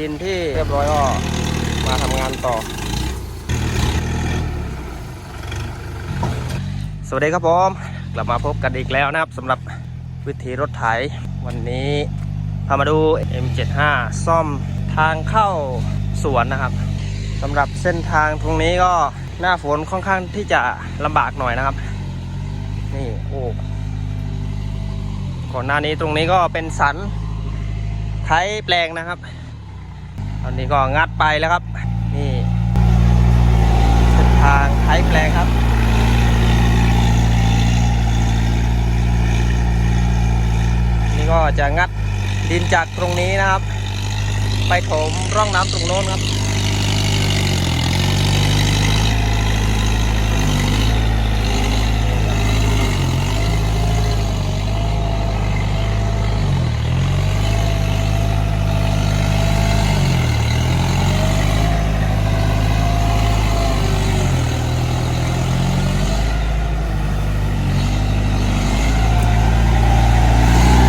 ดินที่เรียบร้อยก็มาทำงานต่อ สวัสดีครับผมกลับมาพบกันอีกแล้วนะครับสำหรับวิธีรถไถ วันนี้พามาดู M75 ซ่อมทางเข้าสวนนะครับสำหรับเส้นทางตรงนี้ก็หน้าฝนค่อนข้างที่จะลำบากหน่อยนะครับ นี่โอ้ก่อนหน้านี้ตรงนี้ก็เป็นสันไถแปลงนะครับ ตอนนี้ก็งัดไปแล้วครับ นี่เส้นทางไถแปลงครับนี่ก็จะงัดดินจากตรงนี้นะครับ ไปถมร่องน้ำตรงโน้นครับ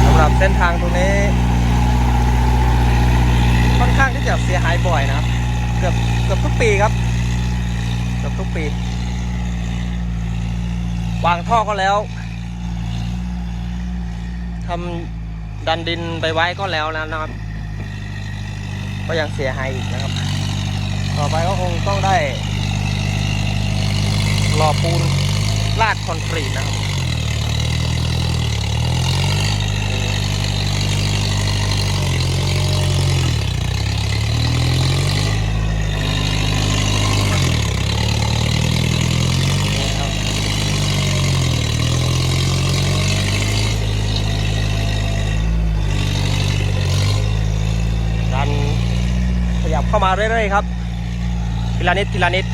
สำหรับเส้นทางตรงนี้ ค่อนข้างที่จะเสียหายบ่อยนะครับ เกือบเกือบทุกปีครับเกือบทุกปี วาง ท่อก็แล้วทำดันดินไปไว้ก็แล้วนะครับ ก็ยังเสียหายอีกนะครับ ต่อไปก็คงต้องได้รอปูนลาดคอนกรีตนะครับ ดันขยับ เข้ามาเรื่อยๆครับทีละนิดทีละนิด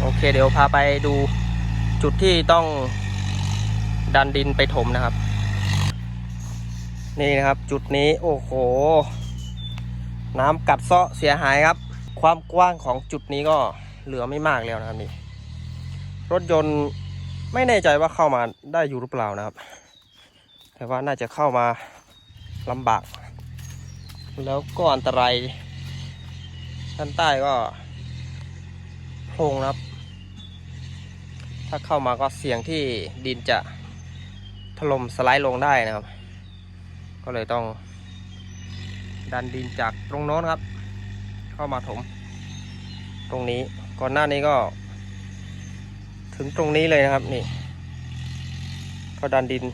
โอเคเดี๋ยวพาไปดูจุดที่ต้องดันดินไปถมนะครับ นี่นะครับจุดนี้โอ้โห น้ำกัดเซาะเสียหายครับ ความกว้างของจุดนี้ก็เหลือไม่มากแล้วนะครับนี่รถยนต์ ไม่แน่ใจว่าเข้ามาได้อยู่หรือเปล่านะครับ แต่ว่าน่าจะเข้ามาลำบาก แล้วก็อันตรายด้านใต้ก็โพรงนะครับ ถ้าเข้ามาก็เสี่ยงที่ดินจะถล่มสไลด์ลงได้นะครับ ก็เลยต้องดันดินจากตรงโน้นครับ เข้ามาถม ตรงนี้ก่อนหน้านี้ก็ ถึงตรงนี้เลยนะครับนี่ก็ดันดิน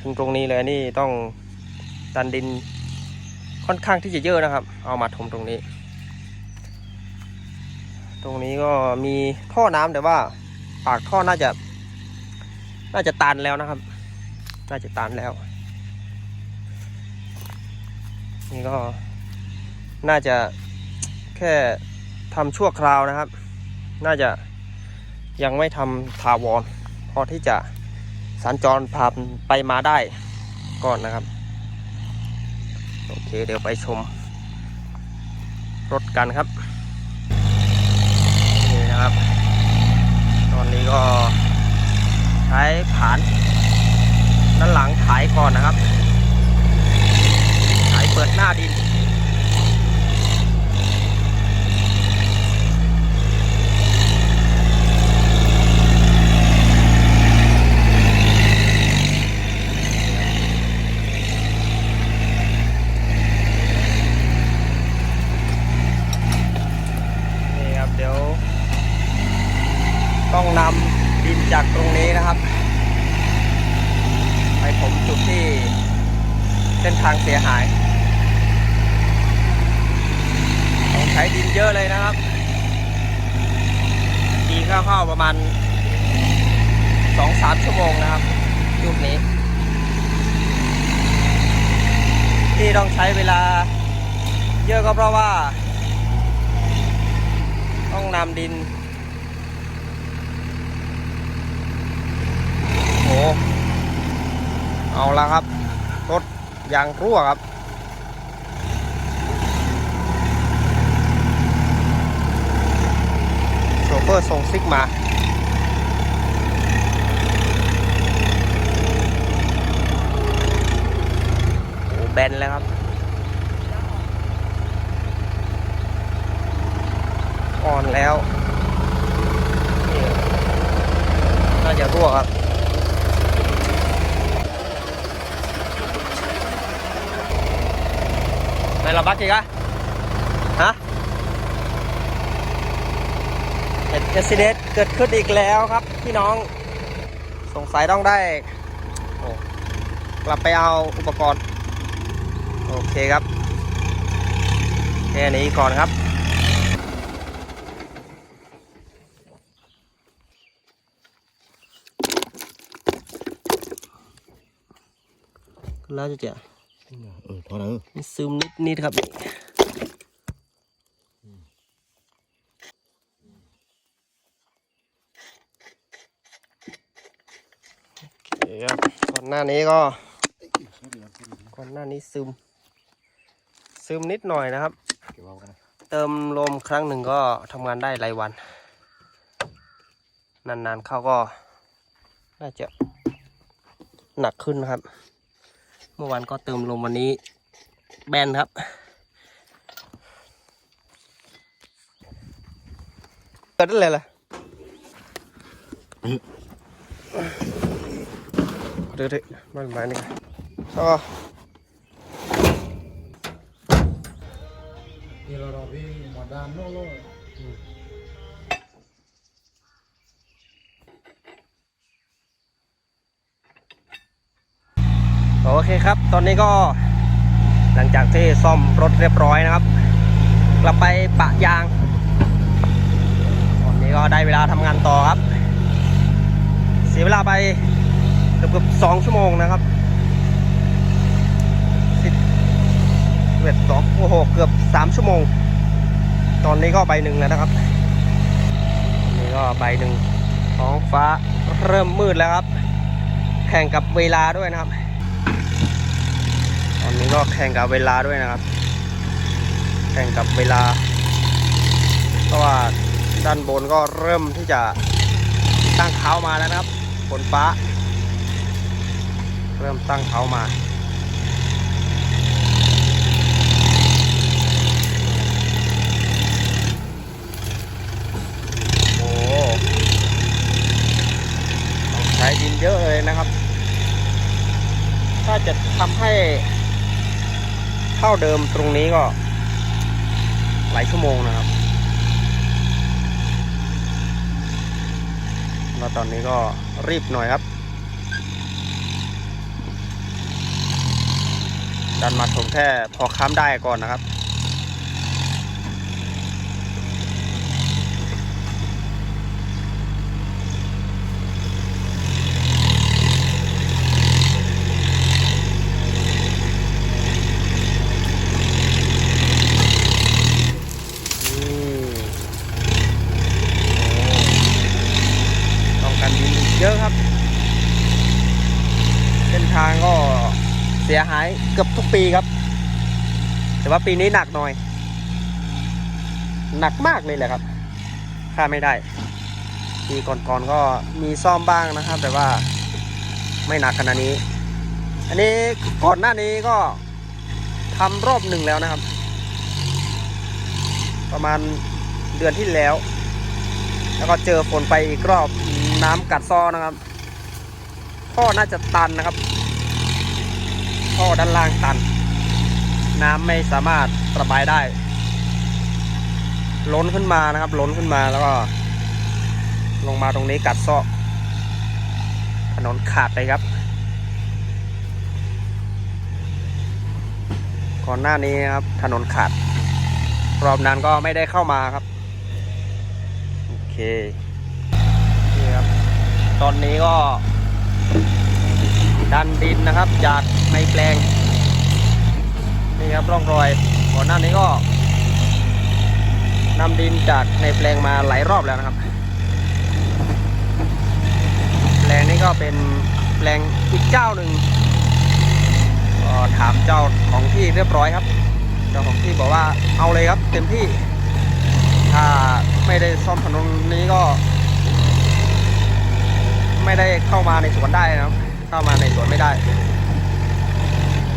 ถึงตรงนี้เลยนี่ต้องดันดินค่อนข้างที่จะเยอะนะครับ เอามาถมตรงนี้ ตรงนี้ก็มีท่อน้ำแต่ว่า ปากท่อน่าจะ น่าจะตันแล้วนะครับ น่าจะตันแล้ว นี่ก็น่าจะแค่ทำชั่วคราวนะครับ น่าจะ ยังไม่ทำถาวรพอที่จะสัญจรผ่านไปมาได้ก่อนนะครับ โอเคเดี๋ยวไปชม รถกันครับ นี่นะครับ ตอนนี้ก็ใช้ผาน ด้านหลังถ่ายก่อนนะครับถ่ายเปิดหน้าดินครับเดี๋ยว ต้องนำดินจากตรงนี้นะครับ ไปผมจุดที่เส้น ทางเสียหายต้องใช้ดินเยอะเลยนะครับดีคร่าวๆประมาณสองสามชั่วโมงนะครับจุดนี้ ที่ต้องใช้เวลาเยอะก็เพราะว่า ต้องนำดิน โอ้เอาละครับ ยางรั่วครับ โชเฟอร์ส่งซิกมาโอ้แบนแล้วครับอ่อนแล้วน่าจะรั่วครับ ไหนเราบักอีกอะฮะเหตุอุบิเหตุเกิดขึ้นอีกแล้วครับพี่น้องสงสัยต้องได้โอ้กลับไปเอาอุปกรณ์ โอเคครับ แค่นี้ก่อนครับ แล้วจะเจอ เออพอแล้วซึมนิดนิดๆครับครับก่อนหน้านี้ก็ก่อนหน้านี้ซึม ซึมนิดหน่อยนะครับ เติมลมครั้งหนึ่งก็ทำงานได้รายวัน นานๆเข้าก็ น่าจะหนักขึ้นนะครับ มื่อวานก็เติมลมวันนี้แบนครับเกิดอะไรล่ะเดี๋ยวๆมันมานี่กันก็นี่เราเราพี่หมดด้านโน่โล่ เคครับ ตอนนี้ก็หลังจากที่ซ่อมรถเรียบร้อยนะครับกลับไปปะยาง ตอนนี้ก็ได้เวลาทำงานต่อครับ เสียเวลาไปเกือบเกือบสองชั่วโมงนะครับสิบเอ็ดสองโอ้โหเกือบสามชั่วโมง ตอนนี้ก็ใบหนึ่งแล้วนะครับนนี้ก็ใบหนึ่งท้องฟ้าเริ่มมืดแล้วครับ แข่งกับเวลาด้วยนะครับ ตอนนี้ก็แข่งกับเวลาด้วยนะครับ แข่งกับเวลา เพราะว่าด้านบนก็เริ่มที่จะตั้งเขามาแล้วนะครับฝนฟ้า เริ่มตั้งเขามาโอ้ใช้ดินเยอะเลยนะครับ ถ้าจะทำให้ เท่าเดิมตรงนี้ก็ หลายชั่วโมงนะครับ แล้วตอนนี้ก็รีบหน่อยครับดันมาถมแค่พอค้ำได้ก่อนนะครับ นี่โอ้ต้องการดินเยอะครับ เส้นทางก็เสียหายเกือบทุกปีครับ แต่ ว่าปีนี้หนักหน่อย หนักมากเลยแหละครับค่าไม่ได้ปีก่อนๆก็มีซ่อมบ้างนะครับ แต่ว่าไม่หนักขนาดนี้ อันนี้ก่อนหน้านี้ก็ทำรอบหนึ่งแล้วนะครับ ประมาณเดือนที่แล้ว แล้วก็เจอฝนไปอีกรอบน้ำกัดซ้อนะครับท่อน่าจะตันนะครับท่อด้านล่างตัน น้ำไม่สามารถระบายได้ ล้นขึ้นมานะครับ ล้นขึ้นมาแล้วก็ ลงมาตรงนี้กัดซ้อถนนขาดไปครับ ก่อนหน้านี้ครับถนนขาด รอบนั้นก็ไม่ได้เข้ามาครับ โอเคนี่ครับ ตอนนี้ก็ดันดินนะครับ จากในแปลง นี่ครับร่องรอยก่อนหน้านี้ก็นำดินจากในแปลงมาหลายรอบแล้วนะครับ แปลงนี้ก็เป็นแปลงอีกเจ้าหนึ่งก็ถามเจ้าของที่เรียบร้อยครับ เจ้าของที่บอกว่าเอาเลยครับ เต็มที่ ถ้าไม่ได้ซ่อมถนนนี้ก็ ไม่ได้เข้ามาในสวนได้นะครับ เข้ามาในสวนไม่ได้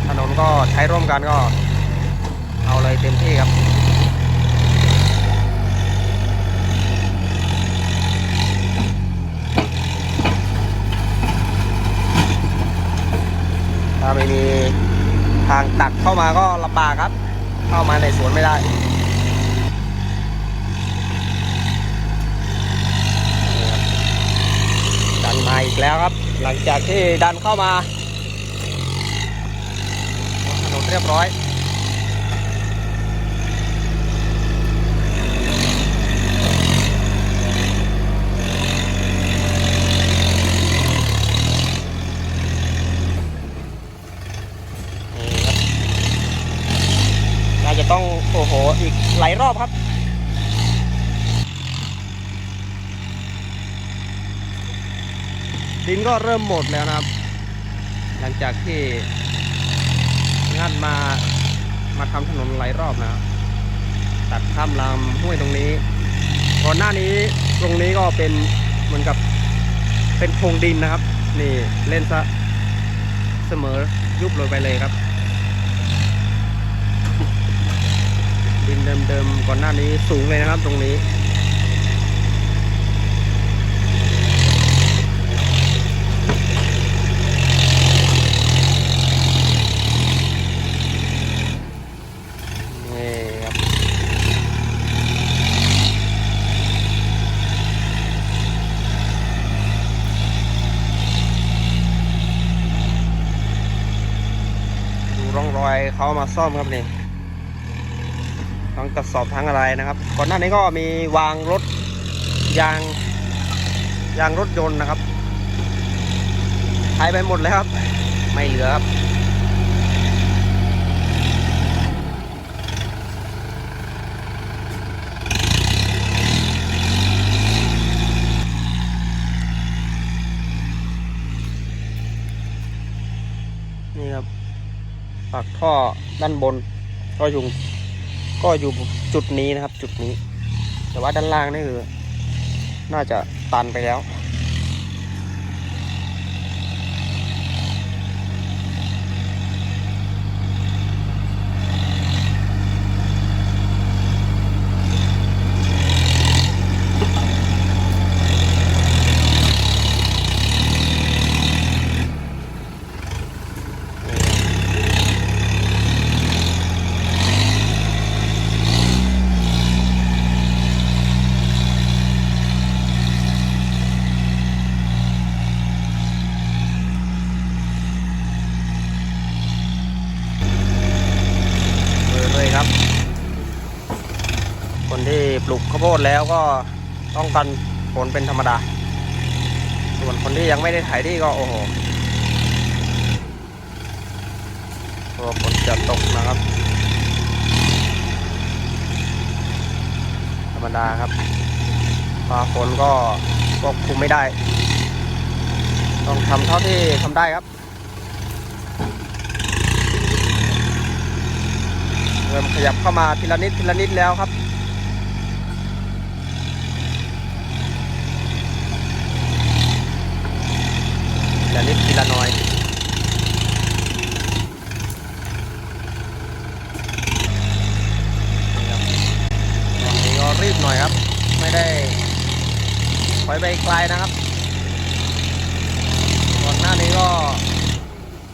ถนนก็ใช้ร่วมกันก็เอาเลยเต็มที่ครับถ้าไม่มีทางตักเข้ามาก็ลำบากครับ เข้ามาในสวนไม่ได้ดันมาอีกแล้วครับ หลังจากที่ดันเข้ามา เรียบร้อย น่าจะต้อง โอ้โห อีกหลายรอบครับดินก็เริ่มหมดแล้วนะครับ หลังจากที่ งัดมามาทำถนนหลายรอบนะตัดข้ามลำห้วยตรงนี้ก่อนหน้านี้ตรงนี้ก็เป็นเหมือนกับเป็นโพรงดินนะครับ นี่เล่นซะเสมอยุบลงไปเลยครับ ดินเดิมๆก่อนหน้านี้สูงเลยนะครับตรงนี้ครับ ดูร่องรอย เขามาซ่อมครับนี่ทั้งกระสอบทั้งอะไรนะครับ ก่อนหน้านี้ก็มีวางรถยางยางรถยนต์นะครับหายไปหมดแล้วครับ ไม่เหลือครับ นี่ครับปาก ท่อด้านบนก็อยู่ก็อยู่จุดนี้นะครับ จุดนี้ แต่ว่าด้านล่างนี่คือ น่าจะตันไปแล้ว เปิดเลยครับ คนที่ปลูกข้าวโพ ดแล้วก็ต้องกันผลเป็นธรรมดา ส่วนคนที่ยังไม่ได้ไถที่ก็โอ้โหตัวฝนจะตกนะครับ ธรรมดาครับฟ้าฝนก็ควบคุมไม่ได้ ต้องทำเท่าที่ทำได้ครับเริ่มขยับเข้ามาทีละนิดทีละนิดแล้วครับ ละนิดทีละหน้อยนี่ครับตอนนี้ก็รีบหน่อยครับ ไม่ได้ถอยไปไกลนะครับก่อนหน้านี้ก็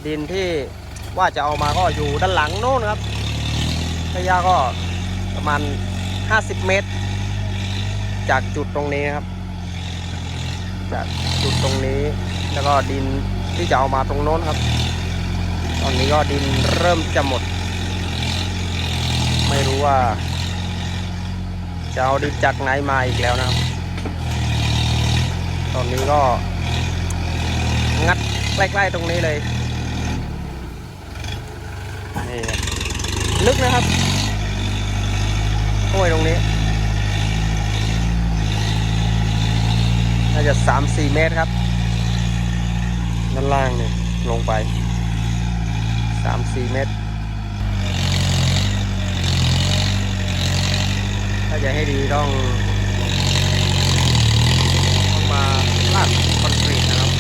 ดินที่ว่าจะเอามาก็อยู่ด้านหลังโน้นครับระยะก็ประมาณ 50 เมตร จากจุดตรงนี้ครับ จากจุดตรงนี้ แล้วก็ดินที่จะเอามาตรงโน้นครับ ตอนนี้ก็ดินเริ่มจะหมด ไม่รู้ว่า จะเอาดินจากไหนมาอีกแล้วนะครับ ตอนนี้ก็ งัดใกล้ๆตรงนี้เลยนี่ครับลึกนะครับห้วยตรงนี้น่าจะสามสี่เมตรครับ ด้านล่างเนี่ยลงไปสามสี่เมตร ถ้าจะให้ดีต้องต้องมาลาดคอนกรีตนะครับ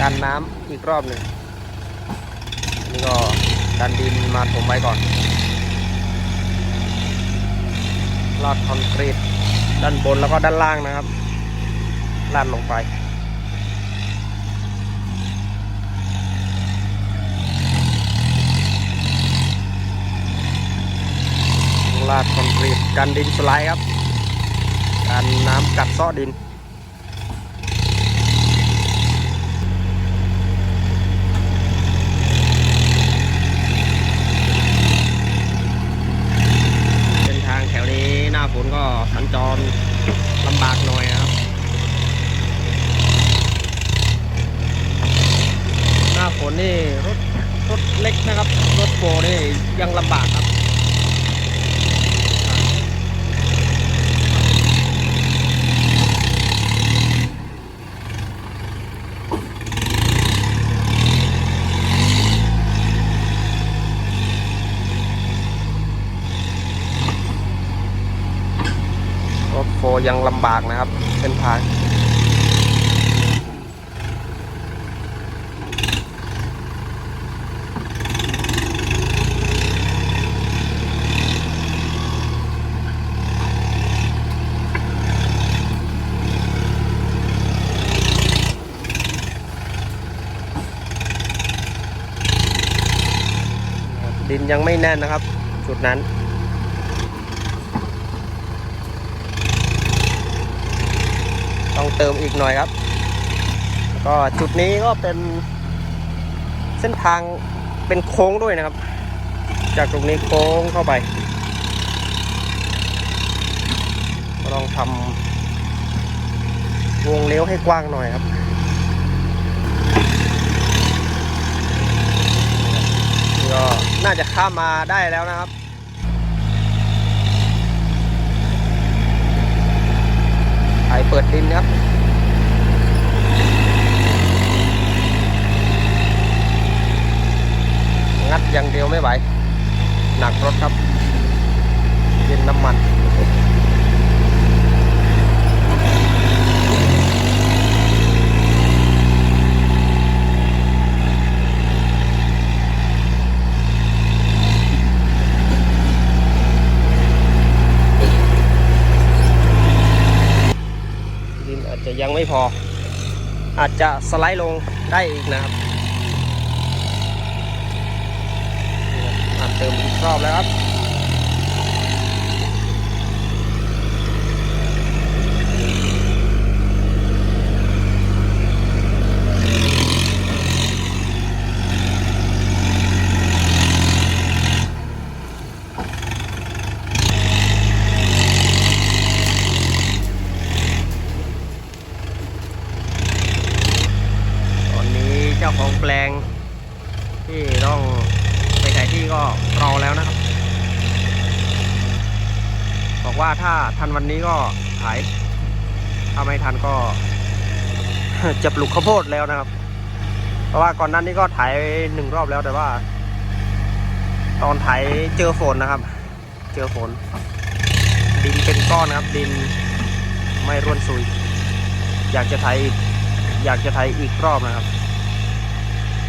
กันน้ำอีกรอบหนึ่งนนี่ก็ดันดินมาถมไว้ก่อนลาดคอนกรีตด้านบนแล้วก็ด้านล่างนะครับ ลาดลงไป ลาดคอนกรีตกันดินสไลด์ครับ กันน้ำกัดเซาะดิน เส้นทางแถวนี้หน้าฝนก็สัญจรลำบากหน่อยนะครับ ห นนี่รถรถเล็กนะครับ รถโฟร์นี่ยังลำบากครับรถโฟร์ยังลำบากนะครับเส้นทาง ดินยังไม่แน่นนะครับ จุดนั้น ต้องเติมอีกหน่อยครับ ก็จุดนี้ก็เป็นเส้นทางเป็นโค้งด้วยนะครับ จากตรงนี้โค้งเข้าไปก็ต้องทำวงเลี้ยวให้กว้างหน่อยครับ นี่ ก็น่าจะข้ามมาได้แล้วนะครับไอเปิดดินครับงัดอย่างเดียวไม่ไหว หนักรถครับดินน้ำมันอาจจะยังไม่พอ อาจจะ สไลด์ลงได้อีกนะครับเติมอีกรอบแล้วครับ ตอนนี้ เจ้าของแปลง ที่ต้องไปถ่ายที่ก็รอแล้วนะครับ บอกว่าถ้าทันวันนี้ก็ถ่ายถ้าไม่ทันก็จะปลูกข้าวโพดแล้วนะครับ เพราะว่าก่อนนั้นนี้ก็ถ่ายหนึ่งรอบแล้วแต่ว่า ตอนถ่ายเจอฝนนะครับ เจอฝน ดินเป็นก้อนนะครับ ดินไม่ร่วนซุย อยากจะถ่ายอยากจะไทยอีกรอบนะครับ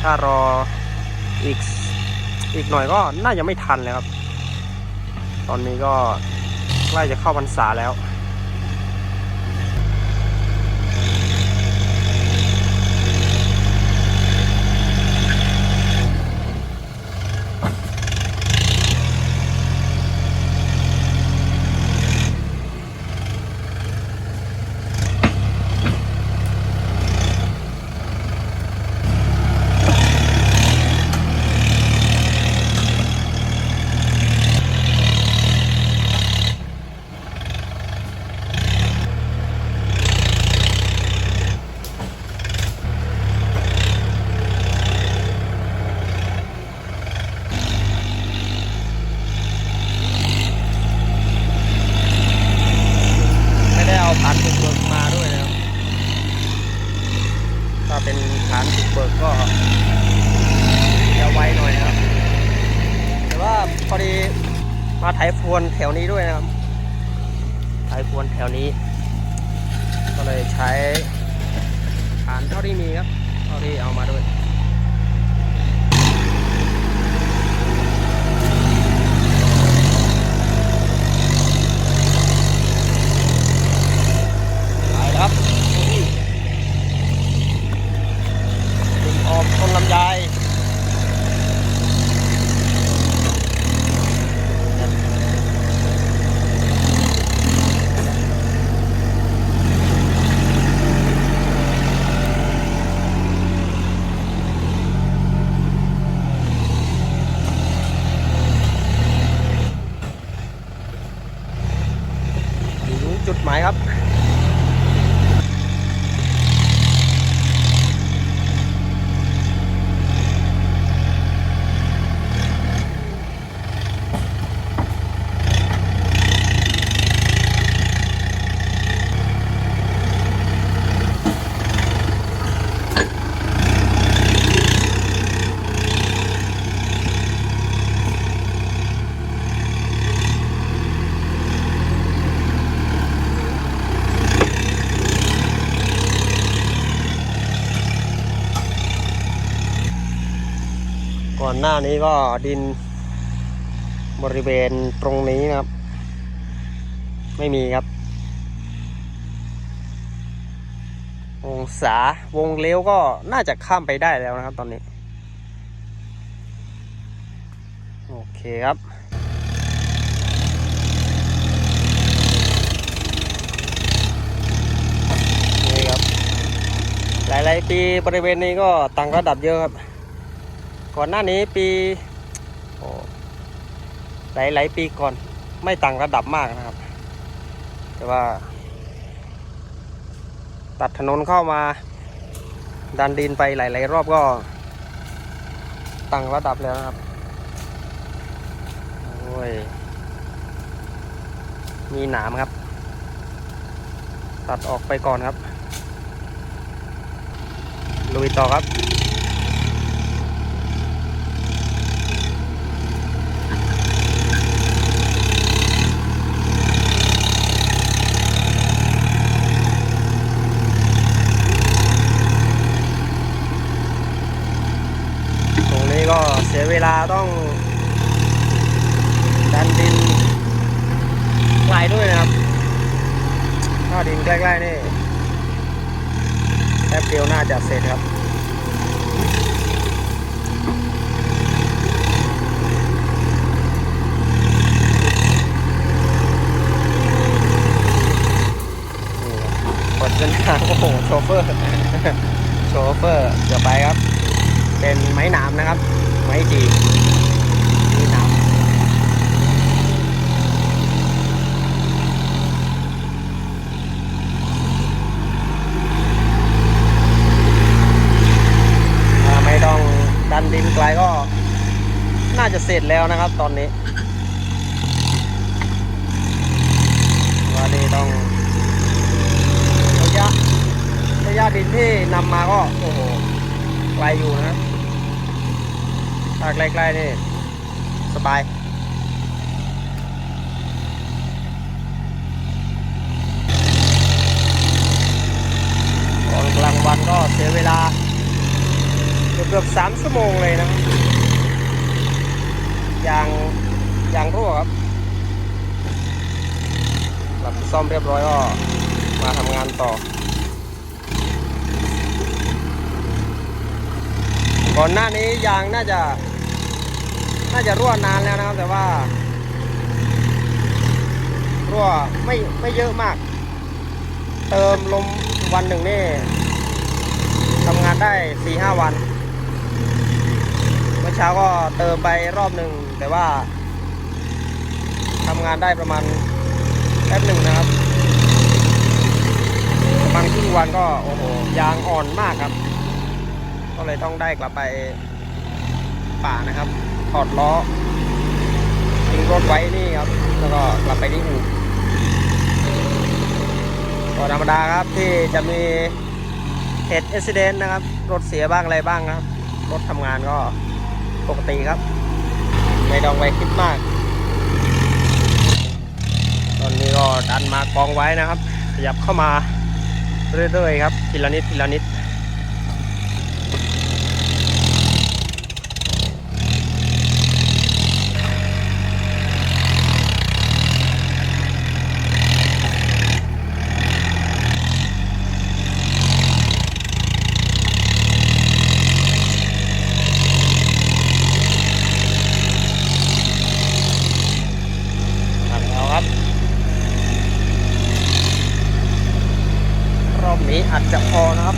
ถ้ารออีกอีกหน่อยก็น่าจะไม่ทันเลยครับ ตอนนี้ก็ใกล้จะเข้าพรรษาแล้ว วนี้ ก็เลยใช้ฐานเท่าที่มีครับเท่าที่เอามาด้วยครับดึงออกต้นลำไย หน้านี้ก็ดินบริเวณตรงนี้นะครับ ไม่มีครับ องศาวงเลี้ยวก็น่าจะข้ามไปได้แล้วนะครับตอนนี้ โอเคครับนี่ครับ หลาย ๆ ปีบริเวณนี้ก็ต่างระดับเยอะครับ ก่อนหน้านี้ปีหลายหลายปีก่อนไม่ต่างระดับมากนะครับ แต่ว่า ตัดถนนเข้ามา ดันดินไปหลายๆรอบก็ต่างระดับแล้วนะครับโอ้ยมีหนามครับ ตัดออกไปก่อนครับลุยต่อครับ ตรงนี้ก็เสียเวลาต้อง ดันดินไกลด้วยนะครับ ถ้าดินใกล้ๆนี่แป๊บเดียวน่าจะเสร็จครับ นี่ครับเปิดเส้นทางโอ้โหโชเฟอร์ โชเฟอร์จะไปครับ เป็นไม้หนามนะครับ ไม้จีมีหนามถ้าไม่ต้อง ดันดินไกลก็น่าจะเสร็จแล้วนะครับ ตอนนี้ว่านี่ต้องระยะระยะดินที่นำมาก็โอ้โหไกลอยู่นะถ้าใกล้ๆนี่สบายตอนกลางวันก็เสียเวลา เกือบสามชั่วโมงเลยนะครับยางยางรั่วครับหลับซ่อมเรียบร้อยก็มาทำงานต่อ ก่อนหน้านี้ยางน่าจะ น่าจะรั่วนานแล้วนะครับ แต่ว่า รั่วไม่ไม่เยอะมาก เติมลมวันหนึ่งนี่ทำงานได้สี่ห้าวัน เมื่อเช้าก็เติมไปรอบหนึ่งแต่ว่าทำงานได้ประมาณแป๊บหนึ่งนะครับประมาณครึ่งวันก็โอ้โหยางอ่อนมากครับ ก็เลยต้องได้กลับไปป่านะครับ ถอดล้อทิ้งรถไว้นี่ครับ แล้วก็กลับไปที่อู่ก็ธรรมดาครับที่จะมีเหตุอุบิเหตุนะครับ รถเสียบ้างอะไรบ้างครับ รถทำงานก็ ปกติครับ ไม่ต้องไปคิดมาก ตอนนี้ก็ดันมากองไว้นะครับขยับเข้ามาเรื่อยๆครับทีละนิดทีละนิด ตัดแล้วครับ รอบนี้อาจจะพอนะครับ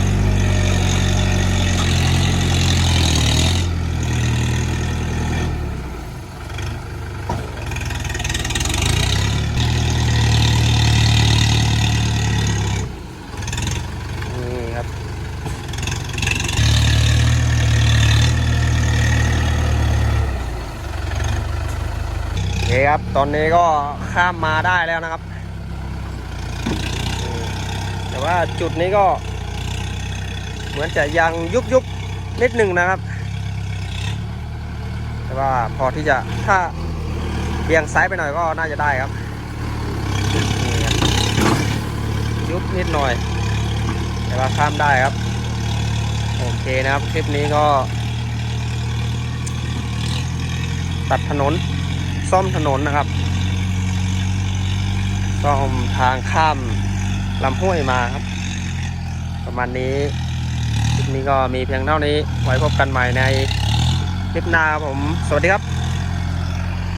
น ครับ ตอนนี้ก็ข้ามมาได้แล้วนะครับ แต่ว่าจุดนี้ก็ เหมือนจะยังยุบยุบนิดหนึ่งนะครับ แต่ว่าพอที่จะถ้าเบี่ยงซ้ายไปหน่อยก็น่าจะได้ครับนี่ครับยุบนิดหน่อย แต่ว่าข้ามได้ครับ โอเคนะครับ คลิปนี้ก็ ตัดถนน ซ่อมถนนนะครับ ซ่อมทางข้ามลำห้วยมาครับ ประมาณนี้คลิปนี้ก็มีเพียงเท่านี้ ไว้พบกันใหม่ในคลิปหน้าผม สวัสดีครับ